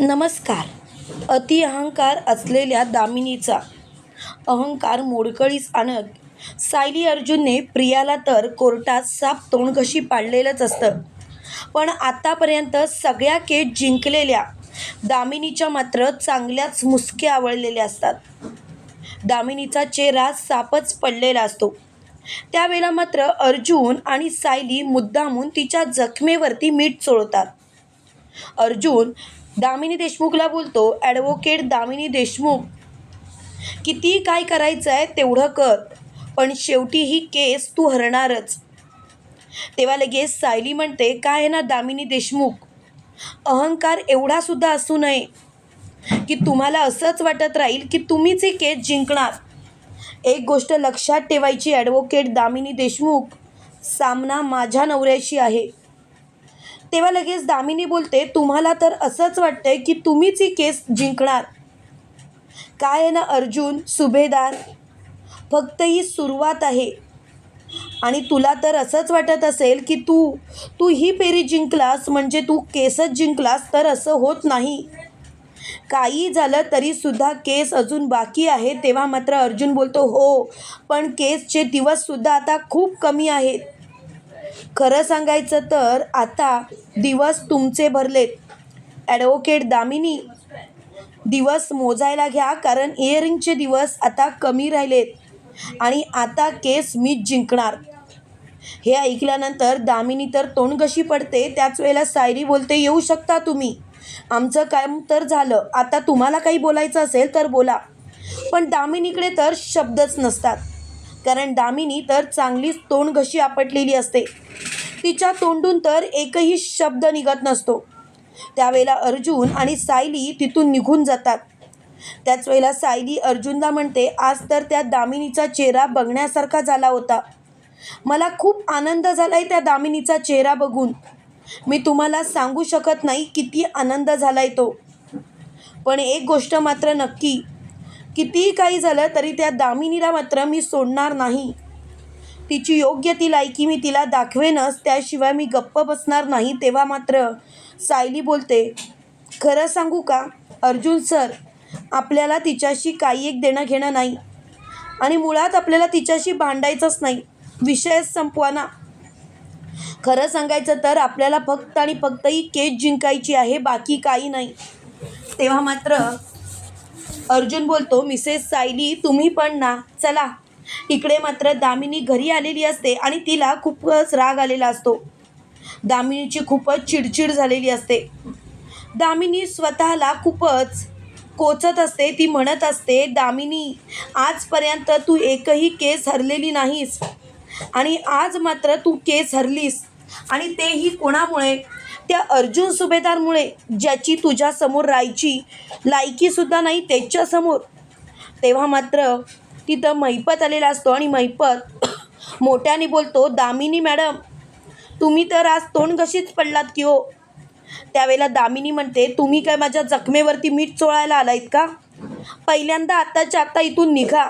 नमस्कार. अति अहंकार असलेल्या दामिनीचा. अहंकार मोडकळीस आणत सायली अर्जुनने प्रियाला तर कोर्टात साप तोंडकशी पाडलेलंच असतं. पण आतापर्यंत सगळ्या केस जिंकलेल्या दामिनीच्या मात्र चांगल्याच मुसक्या आवळलेल्या असतात. दामिनीचा चेहरा सापच पडलेला असतो. त्यावेळेला मात्र अर्जुन आणि सायली मुद्दामून तिच्या जखमेवरती मीठ चोळतात. अर्जुन दामिनी देशमुखला बोलतो ॲडव्होकेट दामिनी देशमुख किती काय करायचं आहे तेवढं कर पण शेवटी ही केस तू हरणारच. तेव्हा लगेच सायली म्हणते काय आहे ना दामिनी देशमुख? अहंकार एवढासुद्धा असू नये की तुम्हाला असंच वाटत राहील की तुम्हीच ही केस जिंकणार. एक गोष्ट लक्षात ठेवायची ॲडव्होकेट दामिनी देशमुख सामना माझ्या नवऱ्याशी आहे. तेव्हा लगेच दामिनी बोलते तुम्हाला तर असंच वाटतंय की तुम्हीच ही केस जिंकणार. काय आहे ना अर्जुन? सुभेदार. फक्त ही सुरुवात आहे. आणि तुला तर असंच वाटत असेल की तू तू ही फेरी जिंकलास म्हणजे तू केसच जिंकलास तर असं होत नाही. काही झालं तरीसुद्धा केस अजून बाकी आहे. तेव्हा मात्र अर्जुन बोलतो हो पण केसचे दिवससुद्धा आता खूप कमी आहेत. खरं सांगायचं तर आता दिवस तुमचे भरलेत. ॲडव्होकेट दामिनी दिवस मोजायला घ्या कारण इयरिंगचे दिवस आता कमी राहिलेत. आणि आता केस मीच जिंकणार. हे ऐकल्यानंतर दामिनी तर तोंड कशी पडते त्याच वेळेला सायरी बोलते येऊ शकता तुम्ही. आमचं काम तर झालं. आता तुम्हाला काही बोलायचं असेल तर बोला. पण दामिनीकडे तर शब्दच नसतात. कारण दामिनी तर चांगलीच तोंड घशी आपटलेली असते. तिच्या तोंडून तर एकही शब्द निघत नसतो. त्यावेळेला अर्जुन आणि सायली तिथून निघून जातात. त्याच वेळेला सायली अर्जुनला म्हणते आज तर त्या दामिनीचा चेहरा बघण्यासारखा झाला होता. मला खूप आनंद झाला आहे त्या दामिनीचा चेहरा बघून. मी तुम्हाला सांगू शकत नाही किती आनंद झाला आहे तो. पण एक गोष्ट मात्र नक्की कितीही काही झालं तरी त्या दामिनीला मात्र मी सोडणार नाही. तिची योग्य ती लायकी मी तिला दाखवेनच त्याशिवाय मी गप्प बसणार नाही तेव्हा मात्र सायली बोलते खरं सांगू का अर्जुन सर आपल्याला तिच्याशी काही एक देणं घेणं नाही आणि मुळात आपल्याला तिच्याशी भांडायचंच नाही विषयच संपवा ना खरं सांगायचं तर आपल्याला फक्त आणि फक्त ही केस जिंकायची आहे बाकी काही नाही. तेव्हा मात्र अर्जुन बोलतो मिसेस सायली तुम्ही पण ना चला. इकडे मात्र दामिनी घरी आलेली असते आणि तिला खूपच राग आलेला असतो. दामिनीची खूपच चिडचिड झालेली असते. दामिनी स्वतःला खूपच कोचत असते ती म्हणत असते दामिनी आजपर्यंत तू एकही केस हरलेली नाहीस आणि आज मात्र तू केस हरलीस आणि तेही कोणामुळे त्या अर्जुन सुभेदारमुळे ज्याची तुझ्यासमोर राहायची लायकीसुद्धा नाही त्याच्यासमोर तेव्हा मात्र तिथं मैपत आलेला असतो आणि मैपत मोठ्याने बोलतो दामिनी मॅडम तुम्ही तर आज तोंड कशीच पडलात की हो. त्यावेळेला दामिनी म्हणते तुम्ही काय माझ्या जखमेवरती मीठ चोळायला आलायत का? पहिल्यांदा आत्ताच्या आत्ता इथून निघा.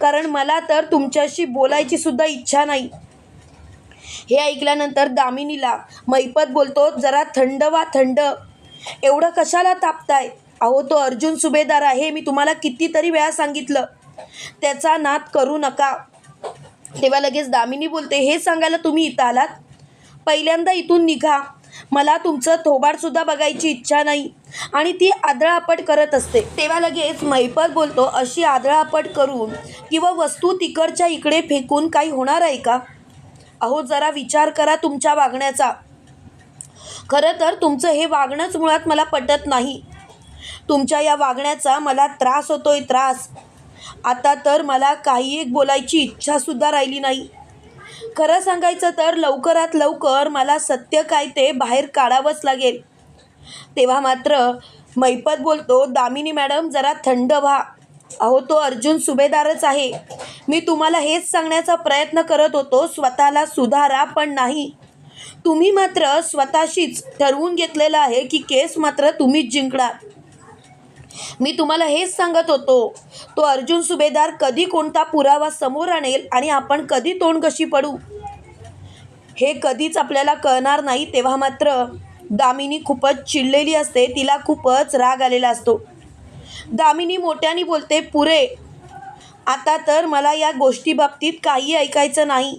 कारण मला तर तुमच्याशी बोलायची सुद्धा इच्छा नाही. हे ऐकल्यानंतर दामिनीला मैपत बोलतो जरा थंड वा थंड. एवढं कशाला तापताय? अहो तो अर्जुन सुभेदार आहे मी तुम्हाला कितीतरी वेळा सांगितलं. त्याचा नाद करू नका. तेव्हा लगेच दामिनी बोलते हे सांगायला तुम्ही इथं आलात? पहिल्यांदा इथून निघा. मला तुमचं थोबाडसुद्धा बघायची इच्छा नाही. आणि ती आदळापट करत असते. तेव्हा लगेच मैपत बोलतो अशी आदळापट करून किंवा वस्तू तिकडच्या इकडे फेकून काही होणार आहे का? अहो जरा विचार करा तुमच्या वागण्याचा. खरं तर तुमचं हे वागणंच मुळात मला पटत नाही. तुमच्या या वागण्याचा मला त्रास होतोय त्रास. आता तर मला काही एक बोलायची इच्छासुद्धा राहिली नाही. खरं सांगायचं तर लवकरात लवकर मला सत्य काय ते बाहेर काढावंच लागेल. तेव्हा मात्र मैपत बोलतो दामिनी मॅडम जरा थंड व्हा. अहो तो अर्जुन सुभेदारच आहे. मी तुम्हाला हेच सांगण्याचा प्रयत्न करत होतो स्वतःला सुधारा पण नाही. तुम्ही मात्र स्वतःशीच ठरवून घेतलेलं आहे की केस मात्र तुम्हीच जिंकणार. मी तुम्हाला हेच सांगत होतो तो अर्जुन सुभेदार कधी कोणता पुरावा समोर आणेल आणि आपण कधी तोंड कशी पडू? हे कधीच आपल्याला कळणार नाही तेव्हा मात्र दामिनी खूपच चिडलेली असते तिला खूपच राग आलेला असतो. दामिनी मोठ्याने बोलते पुरे आता तर मला या गोष्टीबाबतीत काही ऐकायचं नाही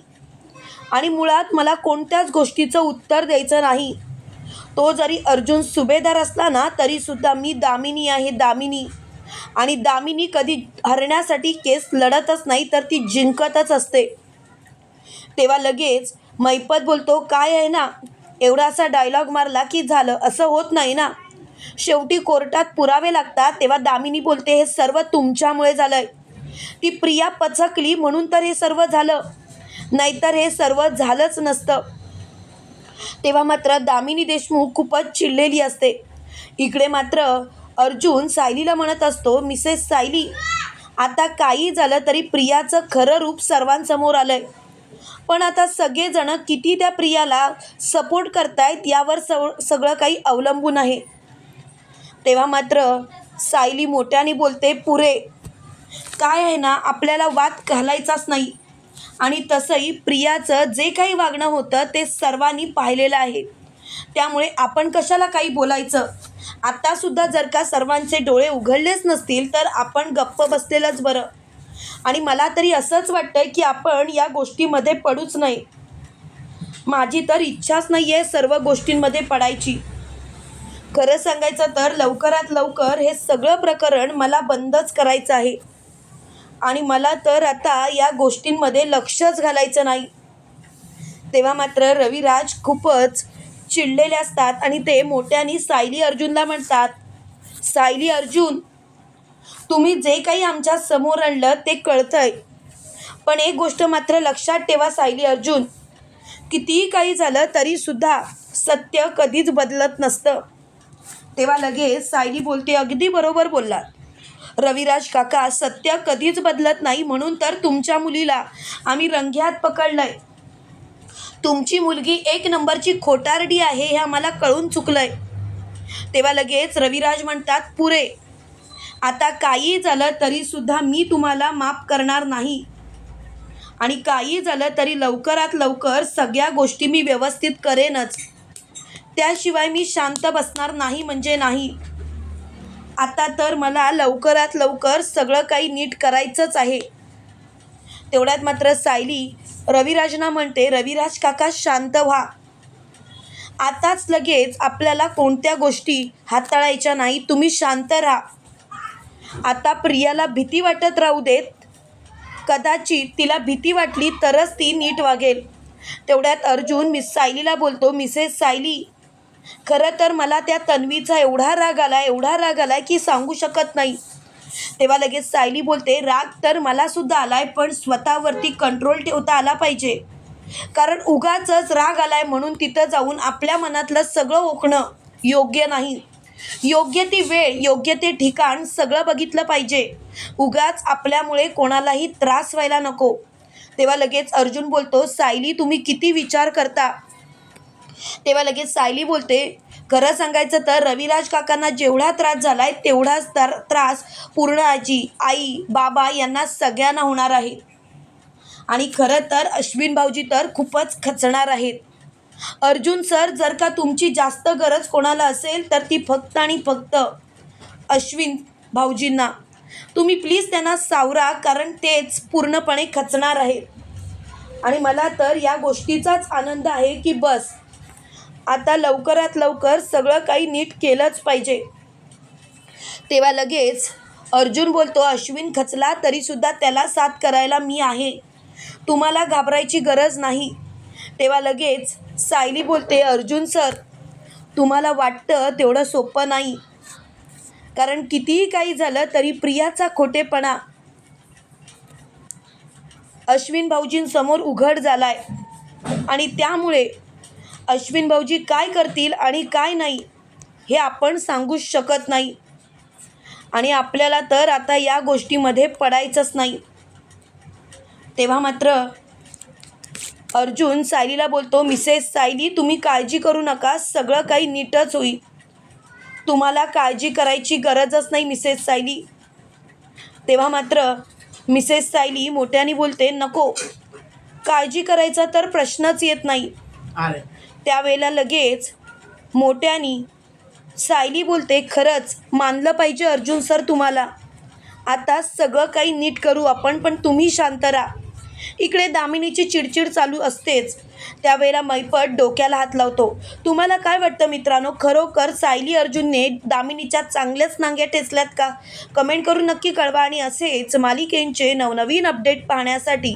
आणि मुळात मला कोणत्याच गोष्टीचं उत्तर द्यायचं नाही. तो जरी अर्जुन सुभेदार असला ना तरीसुद्धा मी दामिनी आहे दामिनी. आणि दामिनी कधी हरण्यासाठी केस लढतच नाही तर ती जिंकतच असते. तेव्हा लगेच मैपत बोलतो काय आहे ना एवढा असा डायलॉग मारला की झालं असं होत नाही ना? शेवटी कोर्टात पुरावे लागतात तेव्हा दामिनी बोलते हे सर्व तुमच्यामुळे झालंय. ती प्रिया पचकली म्हणून तर हे सर्व झालं. नाहीतर हे सर्व झालंच नसतं. तेव्हा मात्र दामिनी देशमुख खूपच चिडलेली असते. इकडे मात्र अर्जुन सायलीला म्हणत असतो मिसेस सायली आता काही झालं तरी प्रियाचं खरं रूप सर्वांसमोर आलंय. पण आता सगळेजण किती त्या प्रियाला सपोर्ट करतायत यावर सव सगळं काही अवलंबून आहे. तेव्हा मात्र सायली मोठ्याने बोलते पुरे काय आहे ना आपल्याला वाद घालायचाच नाही. आणि तसंही प्रियाचं जे काही वागणं होतं ते सर्वांनी पाहिलेलं आहे. त्यामुळे आपण कशाला काही बोलायचं? आत्तासुद्धा जर का सर्वांचे डोळे उघडलेच नसतील तर आपण गप्प बसलेलंच बरं. आणि मला तरी असंच वाटतं की आपण या गोष्टीमध्ये पडूच नाही. माझी तर इच्छाच नाही आहे सर्व गोष्टींमध्ये पडायची. खरं सांगायचं तर लवकरात लवकर हे सगळं प्रकरण मला बंदच करायचं आहे. आणि मला तर आता या गोष्टींमध्ये लक्षच घालायचं नाही. तेव्हा मात्र रविराज खूपच चिडलेले असतात आणि ते मोठ्याने सायली अर्जुनला म्हणतात सायली अर्जुन तुम्ही जे काही आमच्यासमोर आणलं ते कळतंय. पण एक गोष्ट मात्र लक्षात ठेवा सायली अर्जुन कितीही काही झालं तरीसुद्धा सत्य कधीच बदलत नसतं. तेव्हा लगेच सायली बोलते अगदी बरोबर बोललात. रविराज काका सत्य कधीच बदलत नाही म्हणून तर तुमच्या मुलीला आम्ही रंग्यात पकडलंय. तुमची मुलगी एक नंबरची खोटारडी आहे हे आम्हाला कळून चुकलंय. तेव्हा लगेच रविराज म्हणतात पुरे आता काही झालं तरीसुद्धा मी तुम्हाला माफ करणार नाही. आणि काही झालं तरी लवकरात लवकर सगळ्या गोष्टी मी व्यवस्थित करेनच. त्याशिवाय मी शांत बसणार नाही म्हणजे नाही. आता तर मला लवकरात लवकर सगळं काही नीट करायचंच आहे. तेवढ्यात मात्र सायली रविराजना म्हणते रविराज काका शांत व्हा. आताच लगेच आपल्याला कोणत्या गोष्टी हाताळायच्या नाही तुम्ही शांत राहा. आता प्रियाला भीती वाटत राहू देत. कदाचित तिला भीती वाटली तरच ती नीट वागेल. तेवढ्यात अर्जुन मिस सायलीला बोलतो मिसेस सायली खरं तर मला त्या तन्वीचा एवढा राग आला एवढा राग आला की सांगू शकत नाही. तेव्हा लगेच सायली बोलते राग तर मलासुद्धा आला आलाय पण स्वतःवरती कंट्रोल ठेवता आला पाहिजे. कारण उगाचच राग आलाय म्हणून तिथं जाऊन आपल्या मनातलं सगळं ओकणं योग्य नाही. योग्य ती वेळ योग्य ते ठिकाण सगळं बघितलं पाहिजे. उगाच आपल्यामुळे कोणालाही त्रास व्हायला नको. तेव्हा लगेच अर्जुन बोलतो सायली तुम्ही किती विचार करता? तेव्हा लगेच सायली बोलते खरं सांगायचं तर रविराज काकांना जेवढा त्रास झाला आहे तेवढाच तर त्रास पूर्ण आजी आई बाबा यांना सगळ्यांना होणार आहे. आणि खरं तर अश्विन भाऊजी तर खूपच खचणार आहेत. अर्जुन सर जर का तुमची जास्त गरज कोणाला असेल तर ती फक्त आणि फक्त अश्विन भाऊजींना. तुम्ही प्लीज त्यांना सावरा कारण तेच पूर्णपणे खचणार आहेत. आणि मला तर या गोष्टीचाच आनंद आहे की बस आता लवकरात लवकर सगळं काही नीट केलंच पाहिजे. तेव्हा लगेच अर्जुन बोलतो अश्विन खचला तरीसुद्धा त्याला साथ करायला मी आहे. तुम्हाला घाबरायची गरज नाही. तेव्हा लगेच सायली बोलते अर्जुन सर तुम्हाला वाटतं तेवढं सोपं नाही. कारण कितीही काही झालं तरी प्रियाचा खोटेपणा अश्विन भाऊजींसमोर उघड झालाय. आणि त्यामुळे अश्विन भाऊजी काय करतील आणि काय नाही हे आपण सांगूच शकत नाही. आणि आपल्याला तर आता या गोष्टीमध्ये पडायचंच नाही. तेव्हा मात्र अर्जुन सायलीला बोलतो मिसेस सायली तुम्ही काळजी करू नका सगळं काही नीटच होईल. तुम्हाला काळजी करायची गरजच नाही मिसेस सायली. तेव्हा मात्र मिसेस सायली मोठ्याने बोलते नको. काळजी करायचा तर प्रश्नच येत नाही. त्यावेळेला लगेच मोठ्यानी सायली बोलते खरंच मानलं पाहिजे अर्जुन सर तुम्हाला. आता सगळं काही नीट करू आपण पण तुम्ही शांत राहा. इकडे दामिनीची चिडचिड चालू असतेच. त्यावेळेला मैपट डोक्याला हात लावतो. तुम्हाला काय वाटतं मित्रांनो? खरोखर सायली अर्जुनने दामिनीच्या चांगल्याच नांग्या टेचल्यात का? कमेंट करून नक्की कळवा आणि असेच मालिकेंचे नवनवीन अपडेट पाहण्यासाठी